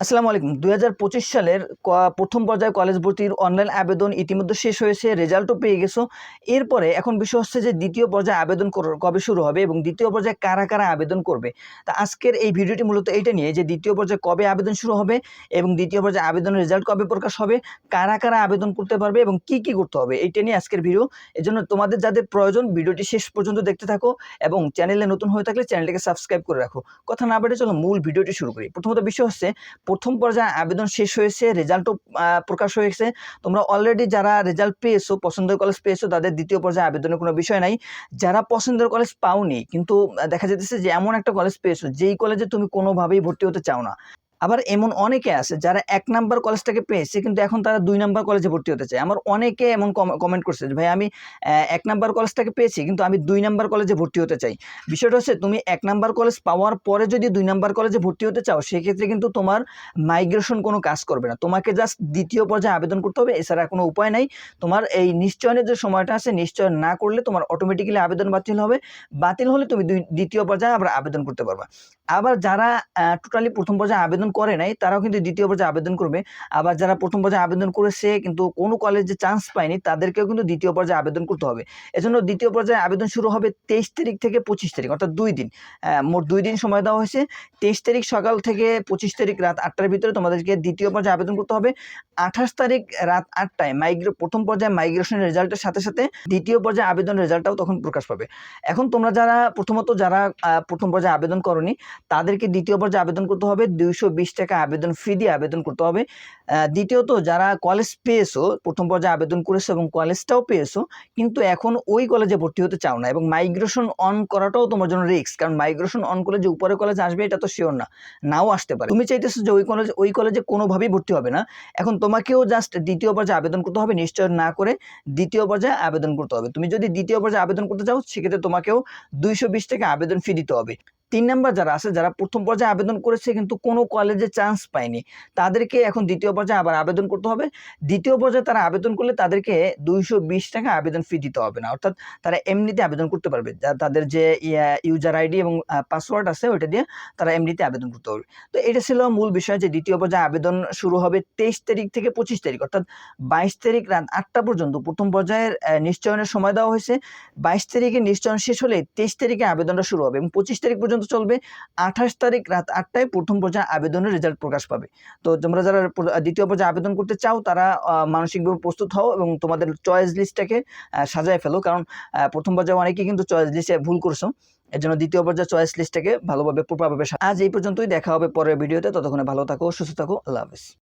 আসসালামু আলাইকুম। দু হাজার পঁচিশ সালের প্রথম পর্যায়ে কলেজ ভর্তির অনলাইন আবেদন ইতিমধ্যে শেষ হয়েছে, রেজাল্টও পেয়ে গেছো। এরপরে এখন বিষয় হচ্ছে যে দ্বিতীয় পর্যায়ে আবেদন কবে শুরু হবে এবং দ্বিতীয় পর্যায়ে কারা কারা আবেদন করবে। তা আজকের এই ভিডিওটি মূলত এইটা নিয়ে যে দ্বিতীয় পর্যায়ে কবে আবেদন শুরু হবে এবং দ্বিতীয় পর্যায়ে আবেদনের রেজাল্ট কবে প্রকাশ হবে, কারা কারা আবেদন করতে পারবে এবং কি কি করতে হবে, এইটা নিয়ে আজকের ভিডিও। এজন্য তোমাদের যাদের প্রয়োজন ভিডিওটি শেষ পর্যন্ত দেখতে থাকো এবং চ্যানেলে নতুন হয়ে থাকলে চ্যানেলটিকে সাবস্ক্রাইব করে রাখো। কথা না বেড়ে চলো মূল ভিডিওটি শুরু করি। প্রথমত বিষয় হচ্ছে প্রথম পর্যায়ে আবেদন শেষ হয়েছে রেজাল্টও প্রকাশ হয়েছে। তোমরা অলরেডি যারা রেজাল্ট পেয়েছ, পছন্দের কলেজ পেয়েছ, তাদের দ্বিতীয় পর্যায়ে আবেদনের কোনো বিষয় নাই। যারা পছন্দের কলেজ পাওনি, কিন্তু দেখা যেতেছে যে এমন একটা কলেজ পেয়েছ, যেই কলেজে তুমি কোনোভাবেই ভর্তি হতে চাও না। আবার এমন অনেকে আছে যারা এক নাম্বার কলেজটাকে পেয়েছে, কিন্তু এখন তারা দুই নাম্বার কলেজে ভর্তি হতে চায়। আমার অনেকে এমন কমেন্ট করছে ভাই, আমি এক নাম্বার কলেজটাকে পেয়েছি, কিন্তু আমি দুই নাম্বার কলেজে ভর্তি হতে চাই। বিষয়টা হচ্ছে, তুমি এক নাম্বার কলেজ পাওয়ার পরে যদি দুই নাম্বার কলেজে ভর্তি হতে চাও, সেক্ষেত্রে কিন্তু তোমার মাইগ্রেশন কোনো কাজ করবে না। তোমাকে জাস্ট দ্বিতীয় পর্যায়ে আবেদন করতে হবে, এছাড়া কোনো উপায় নাই। তোমার এই নিশ্চয়নের যে সময়টা আছে, নিশ্চয় না করলে তোমার অটোমেটিক্যালি আবেদন বাতিল হবে। বাতিল হলে তুমি দ্বিতীয় পর্যায়ে আবার আবেদন করতে পারবা। আবার যারা টোটালি প্রথম পর্যায়ে আবেদন করে নাই, তারাও কিন্তু দ্বিতীয় পর্যায়ে আবেদন করবে। আবার যারা প্রথম পর্যায়ে আবেদন করেছে কিন্তু কোনো কলেজে চান্স পায়নি, তাদেরকেও কিন্তু দ্বিতীয় পর্যায়ে আবেদন করতে হবে। এজন্য দ্বিতীয় পর্যায়ে আবেদন শুরু হবে তেইশ তারিখ থেকে পঁচিশ তারিখ, অর্থাৎ দুই দিন। মোট দুই দিন সময় দেওয়া হয়েছে। তেইশ তারিখ সকাল থেকে পঁচিশ তারিখ রাত আটটার ভিতরে তোমাদেরকে দ্বিতীয় পর্যায়ে আবেদন করতে হবে। আঠাশ তারিখ রাত আটটায় মাইগ্রে প্রথম পর্যায়ে মাইগ্রেশন রেজাল্টের সাথে সাথে দ্বিতীয় পর্যায়ে আবেদন রেজাল্টটাও তখন প্রকাশ পাবে। এখন তোমরা যারা, প্রথমত যারা প্রথম পর্যায়ে আবেদন করনি, তাদেরকে দ্বিতীয় পর্যায়ে আবেদন করতে হবে দুইশো বিশ টাকা আবেদন ফি দিয়ে আবেদন করতে হবে। দ্বিতীয়ত, যারা কলেজ পেয়েছ, প্রথম পর্যায়ে আবেদন করেছ এবং কলেজটাও পেয়েছ, কিন্তু এখন ওই কলেজে ভর্তি হতে চাও না এবং মাইগ্রেশন অন করাটাও তোমার জন্য রিস্ক কারণ মাইগ্রেশন অন করলে যে উপরে কলেজ আসবে, এটা তো শিওর না। নাও আসতে পারে। তুমি চাইতেছো যে ওই কলেজ ওই কলেজে কোনোভাবেই ভর্তি হবে না। এখন তোমাকেও জাস্ট দ্বিতীয় পর্যায়ে আবেদন করতে হবে, নিশ্চয় না করে দ্বিতীয় পর্যায়ে আবেদন করতে হবে। তুমি যদি দ্বিতীয় পর্যায়ে আবেদন করতে চাও, সেক্ষেত্রে তোমাকেও দুইশো বিশ টাকা আবেদন ফি দিতে হবে। তিন নাম্বার যারা আছে, যারা প্রথম পর্যায়ে আবেদন করেছে কিন্তু কোনো কলেজে চান্স পায়নি, তাদেরকে এখন দ্বিতীয় পর্যায়ে আবার আবেদন করতে হবে। দ্বিতীয় পর্যায়ে তারা আবেদন করলে তাদেরকে দুইশো বিশ টাকা আবেদন ফি দিতে হবে না। অর্থাৎ তারা এমনিতে আবেদন করতে পারবে। তাদের যে ইউজার আইডি এবং পাসওয়ার্ড আছে ওইটা দিয়ে তারা এমনিতে আবেদন করতে পারবে। তো এটা ছিল মূল বিষয় যে দ্বিতীয় পর্যায়ে আবেদন শুরু হবে তেইশ তারিখ থেকে পঁচিশ তারিখ, অর্থাৎ বাইশ তারিখ রাত আটটা পর্যন্ত। প্রথম পর্যায়ের নিশ্চয়নের সময় দেওয়া হয়েছে। বাইশ তারিখে নিশ্চয়ন শেষ হলে তেইশ তারিখে আবেদনটা শুরু হবে এবং পঁচিশ তারিখ পর্যন্ত চলবে আঠাশ তারিখ রাত আটটায় প্রথম পর্যায়ে আবেদনের রেজাল্ট প্রকাশ পাবে। তো তোমরা যারা দ্বিতীয় পর্যায়ে আবেদন করতে চাও, তারা মানসিকভাবে প্রস্তুত হও এবং তোমাদের চয়েস লিস্টটাকে সাজায় ফেলো। কারণ প্রথম পর্যায়ে অনেকেই কিন্তু চয়েস লিস্টে ভুল করছ। এর জন্য দ্বিতীয় পর্যায়ে চয়েস লিস্টটাকে ভালোভাবে প্রপারভাবে আজ এই পর্যন্তই। দেখা হবে পরের ভিডিওতে ততক্ষণে ভালো থাকো, সুস্থ থাকো। আল্লাহ হাফিজ।